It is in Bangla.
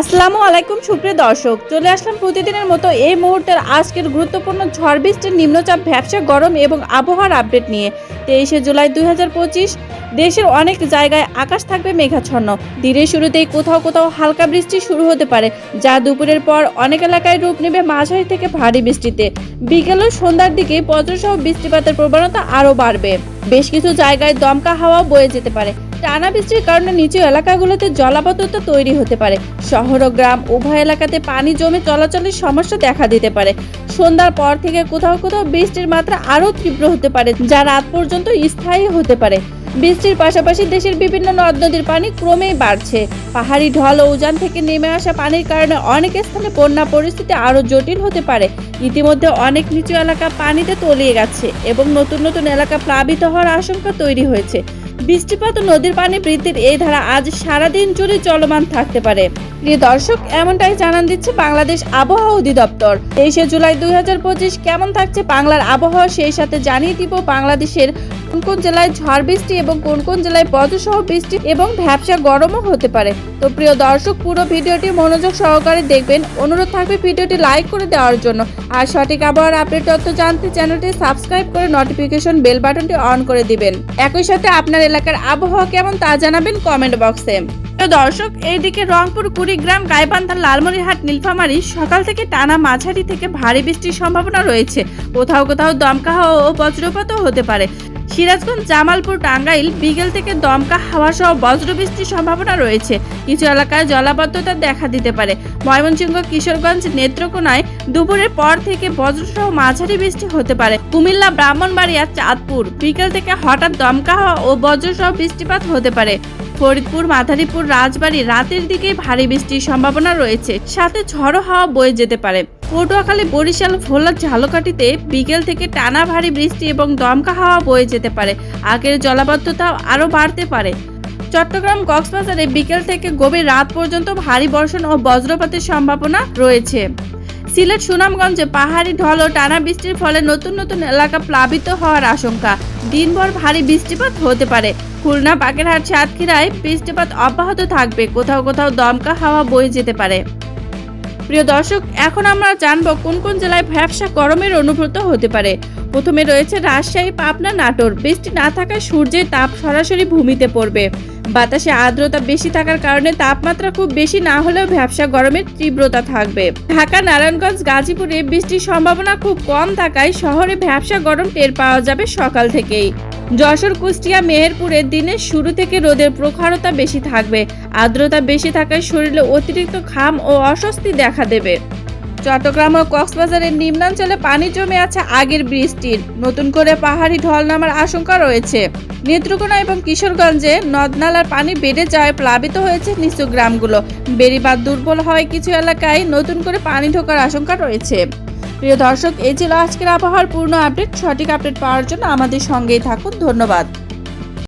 আসসালামু আলাইকুম, সুপ্রিয় দর্শক। চলে আসলাম প্রতিদিনের মতো এই মুহূর্তের আজকের গুরুত্বপূর্ণ ঝড় বৃষ্টির নিম্নচাপ, ভ্যাবসা গরম এবং আবহাওয়ার আপডেট নিয়ে। তেইশে জুলাই দুই হাজার পঁচিশ, দেশের অনেক জায়গায় আকাশ থাকবে মেঘাচ্ছন্ন। দিনের শুরুতেই কোথাও কোথাও হালকা বৃষ্টি শুরু হতে পারে, যা দুপুরের পর অনেক এলাকায় রূপ নেবে মাঝারি থেকে ভারী বৃষ্টিতে। বিকেল ও সন্ধ্যার দিকে বজ্রসহ বৃষ্টিপাতের প্রবণতা আরও বাড়বে। বেশ কিছু জায়গায় দমকা হাওয়া বয়ে যেতে পারে। টানা বৃষ্টির কারণে নিচু এলাকাগুলোতে জলাবদ্ধতা তৈরি হতে পারে। শহর ও গ্রাম উভয় এলাকাতে পানি জমে চলাচলের সমস্যা দেখা দিতে পারে। সন্ধ্যার পর থেকে কোথাও কোথাও বৃষ্টির মাত্রা আরও তীব্র হতে পারে, যা রাত পর্যন্ত স্থায়ী হতে পারে। বৃষ্টির পাশাপাশি দেশের বিভিন্ন নদ নদীর পানি ক্রমেই বাড়ছে। পাহাড়ি ঢল ও উজান থেকে নেমে আসা পানির কারণে অনেক স্থানে বন্যা পরিস্থিতি আরও জটিল হতে পারে। ইতিমধ্যে অনেক নিচু এলাকা পানিতে তলিয়ে গেছে এবং নতুন নতুন এলাকা প্লাবিত হওয়ার আশঙ্কা তৈরি হয়েছে। বৃষ্টিপাত ও নদীর পানি বৃদ্ধির এই ধারা আজ সারাদিন জুড়ে চলমান থাকতে পারে। প্রিয় দর্শক, এমনটাই জানান দিচ্ছে বাংলাদেশ আবহাওয়া অধিদপ্তর। তেইশে জুলাই দুই হাজার পঁচিশ কেমন থাকছে বাংলার আবহাওয়া সেই সাথে জানিয়ে দিব বাংলাদেশের কোন কোন জেলায় ঝড় বৃষ্টি এবং কোন কোন জেলায় বজ্রসহ বৃষ্টি এবং ভ্যাবসা গরমও হতে পারে। তো প্রিয় দর্শক, পুরো ভিডিওটি মনোযোগ সহকারে দেখবেন। অনুরোধ থাকবে ভিডিওটি লাইক করে দেওয়ার জন্য। আর সঠিক আবহাওয়ার আপডেট তথ্য জানতে চ্যানেলটি সাবস্ক্রাইব করে নোটিফিকেশন বেল বাটনটি অন করে দিবেন। একই সাথে আপনার এলাকার আবহাওয়া কেমন তা জানাবেন কমেন্ট বক্সে দর্শক, এইদিকে রংপুর, কুড়িগ্রাম, গাইবান্ধা, লালমনিরহাট, নীলফামারী সকাল থেকে টানা মাঝারি থেকে ভারী বৃষ্টির সম্ভাবনা রয়েছে। কোথাও কোথাও দমকা ও বজ্রপাতও হতে পারে। সিরাজগঞ্জ, জামালপুর, টাঙ্গাইল বিকেল থেকে দমকা হাওয়া সহ বজ্রবৃষ্টির সম্ভাবনা রয়েছে। কিছু এলাকায় জলাবদ্ধতা দেখা দিতে পারে। ময়মনসিংহ, কিশোরগঞ্জ, নেত্রকোনায় দুপুরের পর থেকে বজ্রসহ মাঝারি বৃষ্টি হতে পারে। কুমিল্লা, ব্রাহ্মণবাড়িয়া, চাঁদপুর বিকেল থেকে হঠাৎ দমকা হাওয়া ও বজ্রসহ বৃষ্টিপাত হতে পারে। ফরিদপুর মাধারীপুর রাজবাড়ী রাতের দিকে ভারী বৃষ্টির সম্ভাবনা রয়েছে। সাথে ঝড়ো হাওয়া বয়ে যেতে পারে। পটুয়াখালী বরিশাল ভোলা ঝালকাঠিতে বিকেল থেকে টানা ভারী বৃষ্টি এবং দমকা হাওয়া বয়ে যেতে পারে। আগের জলাবদ্ধতা আরও বাড়তে পারে। চট্টগ্রাম কক্সবাজারে বিকেল থেকে গভীর রাত পর্যন্ত ভারী বর্ষণ ও বজ্রপাতের সম্ভাবনা রয়েছে। সিলেট সুনামগঞ্জে পাহাড়ি ঢল ও টানা বৃষ্টির ফলে নতুন নতুন এলাকা প্লাবিত হওয়ার আশঙ্কা। দিনভর ভারী বৃষ্টিপাত হতে পারে। খুলনা, বাগেরহাট, সাতক্ষীরায় বৃষ্টিপাত অব্যাহত থাকবে। কোথাও কোথাও দমকা হাওয়া বয়ে যেতে পারে। প্রিয় দর্শক, এখন আমরা জানব কোন কোন জেলায় ভ্যাবসা গরমের অনুভূত হতে পারে। প্রথমে রয়েছে রাজশাহী, পাবনা, নাটোর। বৃষ্টি না থাকায় সূর্যের তাপ সরাসরি ভূমিতে পড়বে। বাতাসে আর্দ্রতা বেশি থাকার কারণে তাপমাত্রা খুব বেশি না হলেও ভ্যাবসা গরমের তীব্রতা থাকবে। ঢাকা, নারায়ণগঞ্জ, গাজীপুরে বৃষ্টির সম্ভাবনা খুব কম থাকায় শহরে ভ্যাবসা গরম টের পাওয়া যাবে সকাল থেকেই। যশোর, কুষ্টিয়া, মেহেরপুরে দিনের শুরু থেকে রোদের প্রখরতা বেশি থাকবে। আর্দ্রতা বেশি থাকায় শরীরে অতিরিক্ত ঘাম ও অস্বস্তি দেখা দেবে। চট্টগ্রাম ও কক্সবাজারের নিম্নাঞ্চলে পানি জমে আছে আগের বৃষ্টির। নতুন করে পাহাড়ি ঢল নামার আশঙ্কা রয়েছে। নেত্রকোনা এবং কিশোরগঞ্জে নদনালার পানি বেড়ে যাওয়ায় প্লাবিত হয়েছে নিচু গ্রামগুলো। বেড়িবাঁধ দুর্বল হওয়ায় কিছু এলাকায় নতুন করে পানি ঢোকার আশঙ্কা রয়েছে। প্রিয় দর্শক এই ছিল আজকের আবহাওয়ার পূর্ণ আপডেট। সঠিক আপডেট পাওয়ার জন্য আমাদের সঙ্গেই থাকুন। ধন্যবাদ।